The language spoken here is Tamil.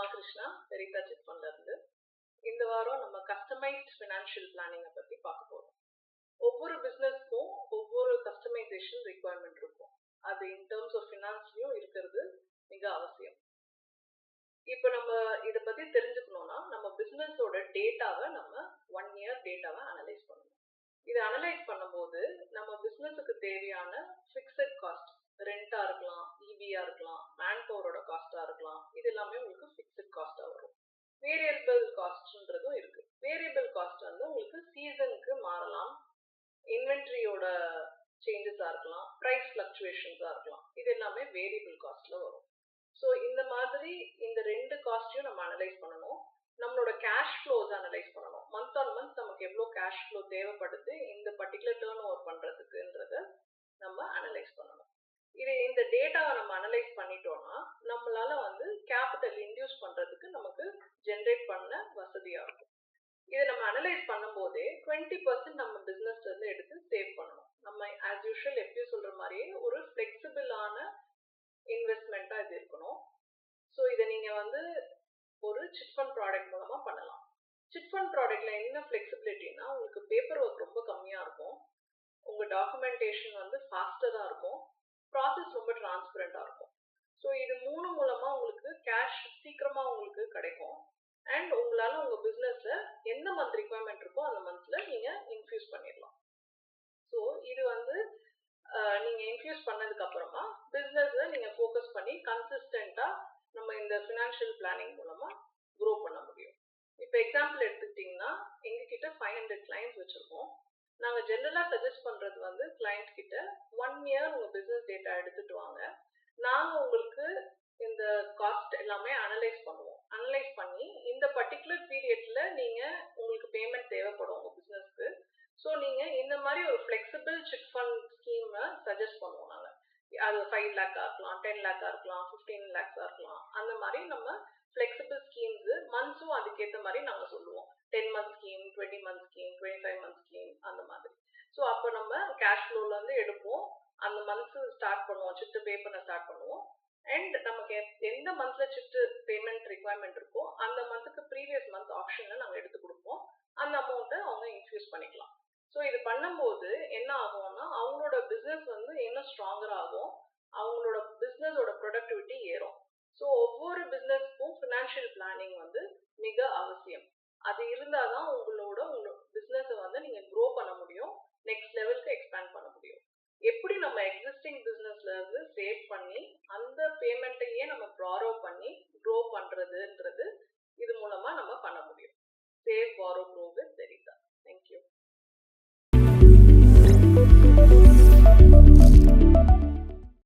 உமா கிருஷ்ணா வெரிதா சிட்ஃபண்ட்ல இருந்து இந்த வாரம் நம்ம கஸ்டமைஸ்ட் ஃபினான்ஷியல் பிளானிங்கை பத்தி பார்க்க போறோம். ஒவ்வொரு பிசினஸ்க்கும் ஒவ்வொரு கஸ்டமைசேஷன் ரிக்குவயர்மெண்ட் இருக்கும். அது இன் டேர்ம்ஸ் ஆஃப் ஃபினான்ஸ்லயும் இருக்கிறது மிக அவசியம். இப்போ நம்ம இதை பத்தி தெரிஞ்சுக்கணும்னா நம்ம பிசினஸோட டேட்டாவை நம்ம ஒன் இயர் டேட்டாவை அனலைஸ் பண்ணணும். இதை அனலைஸ் பண்ணும்போது நம்ம பிசினஸுக்கு தேவையான ஃபிக்ஸட் காஸ்ட் ரெண்டா இருக்கலாம் e இபியா இருக்கலாம் காஸ்டா இருக்கலாம். இது எல்லாமே உங்களுக்கு ஃபிக்ஸட் காஸ்டா வரும். வேரியபிள் காஸ்ட்ன்றதும் இருக்கு. வேரியபிள் காஸ்ட் வந்து உங்களுக்கு சீசனுக்கு மாறலாம். இன்வென்ட்ரியோட சேஞ்சஸா இருக்கலாம். ப்ரைஸ் ஃபிளக்சுவேஷன்ஸா இருக்கலாம். இது எல்லாமே வேரியபிள் காஸ்ட்ல வரும். ஸோ இந்த மாதிரி இந்த ரெண்டு காஸ்டையும் நம்ம அனலைஸ் பண்ணணும். நம்மளோட கேஷ் ஃப்ளோஸ் அனலைஸ் பண்ணணும். மந்த் ஆன் மந்த் நமக்கு எவ்வளோ கேஷ் ஃப்ளோ தேவைப்படுது இந்த பர்டிகுலர் டேர்ன் ஓவர் பண்ணுறதுக்குன்றத நம்ம அனலைஸ் பண்ணணும். இது இந்த டேட்டாவை நம்ம அனலைஸ் பண்ணிட்டோம்னா நம்மளால வந்து கேபிட்டல் இன்டியூஸ் பண்ணுறதுக்கு நமக்கு ஜென்ரேட் பண்ண வசதியாக இருக்கும் இதை நம்ம அனலைஸ் பண்ணும்போதே டுவெண்ட்டி பர்சன்ட் நம்ம பிஸ்னஸ்ல இருந்து எடுத்து சேவ் பண்ணணும். நம்ம ஆஸ் யூஷுவல் எப்பயும் சொல்ற மாதிரியே ஒரு ஃப்ளெக்சிபிளான இன்வெஸ்ட்மெண்ட்டா இது இருக்கணும். ஸோ இதை நீங்க வந்து ஒரு சிட் ஃபண்ட் ப்ராடக்ட் மூலமா பண்ணலாம். சிட் ஃபண்ட் ப்ராடக்ட்ல என்ன ஃப்ளெக்சிபிலிட்டினா உங்களுக்கு பேப்பர் ஒர்க் ரொம்ப கம்மியா இருக்கும். உங்க டாக்குமெண்டேஷன் வந்து ஃபாஸ்டரா இருக்கும். ப்ராசஸ் ரொம்ப டிரான்ஸ்பரண்டா இருக்கும். ஸோ இது மூணு மூலமாக உங்களுக்கு கேஷ் சீக்கிரமாக உங்களுக்கு கிடைக்கும். அண்ட் உங்களால் உங்கள் பிஸ்னஸில் எந்த மந்த் ரிக்குவயர்மெண்ட் இருக்கோ அந்த மந்தில் நீங்கள் இன்ஃபியூஸ் பண்ணிடலாம். ஸோ இது வந்து நீங்கள் இன்ஃபியூஸ் பண்ணதுக்கப்புறமா அப்புறமா நீங்கள் ஃபோக்கஸ் பண்ணி கன்சிஸ்டண்ட்டாக நம்ம இந்த ஃபினான்ஷியல் பிளானிங் மூலமாக க்ரோ பண்ண முடியும். இப்போ எக்ஸாம்பிள் எடுத்துக்கிட்டிங்கன்னா எங்ககிட்ட ஃபைவ் ஹண்ட்ரட் கிளைண்ட்ஸ் வச்சுருக்கோம். நாங்கள் ஜென்ரலாக சஜஸ்ட் பண்ணுறது கிளைண்ட் கிட்ட ஒன் இயர் உங்கள் பிஸ்னஸ் டேட்டா எடுத்துட்டு வாங்க. நாங்கள் உங்களுக்கு இந்த காஸ்ட் எல்லாமே அனலைஸ் பண்ணுவோம். அனலைஸ் பண்ணி இந்த பர்டிகுலர் பீரியட்ல நீங்கள் உங்களுக்கு பேமெண்ட் தேவைப்படும் உங்கள் பிஸ்னஸ்க்கு ஸோ நீங்கள் இந்த மாதிரி ஒரு ஃப்ளெக்சிபிள் சிட் ஃபண்ட் ஸ்கீமை சஜஸ்ட் பண்ணுவோம் நாங்கள் அது ஃபைவ் லேக்காக இருக்கலாம் டென் லேக்காக இருக்கலாம் ஃபிஃப்டீன் லேக்ஸாக இருக்கலாம். அந்த மாதிரி நம்ம ஃப்ளெக்சிபிள் ஸ்கீம்ஸு மந்த்ஸும் அதுக்கேற்ற மாதிரி நாங்கள் சொல்லுவோம். Ten month scheme twenty month scheme twenty five month scheme அந்த மாதிரி. ஸோ அப்போ நம்ம கேஷ் ஃப்ளோலேருந்து எடுப்போம். அந்த மந்த்ஸு ஸ்டார்ட் பண்ணுவோம். சிட்டு பே பண்ண ஸ்டார்ட் பண்ணுவோம். அண்ட் நமக்கு எந்த மந்த்ல சிட்டு பேமெண்ட் ரிக்குவயர்மெண்ட் இருக்கோ அந்த மந்த்துக்கு ப்ரீவியஸ் மந்த் ஆப்ஷனில் நாங்கள் எடுத்து கொடுப்போம். அந்த அமௌண்ட்டை அவங்க இன்ஃபியூஸ் பண்ணிக்கலாம். ஸோ இது பண்ணும்போது என்ன ஆகும்னா அவங்களோட பிஸ்னஸ் வந்து இன்னும் ஸ்ட்ராங்கர் ஆகும். அவங்களோட பிஸ்னஸோட ப்ரொடக்டிவிட்டி ஏறும். ஸோ ஒவ்வொரு பிஸ்னஸ்க்கும் ஃபினான்ஷியல் பிளானிங் வந்து மிக அவசியம். அது இருந்தால் தான் உங்களோட உங்களோட பிஸ்னஸை வந்து நீங்கள் க்ரோ பண்ண முடியும் நெக்ஸ்ட் லெவலுக்கு எக்ஸ்பேண்ட் பண்ண முடியும் எப்படி நம்ம எக்ஸிஸ்டிங் பிஸ்னஸ்ல இருந்து சேவ் பண்ணி அந்த பேமெண்ட்டையே நம்ம ப்ராரோ பண்ணி க்ரோ பண்ணுறதுன்றது இது மூலமாக நம்ம பண்ண முடியும். Save borrow grow with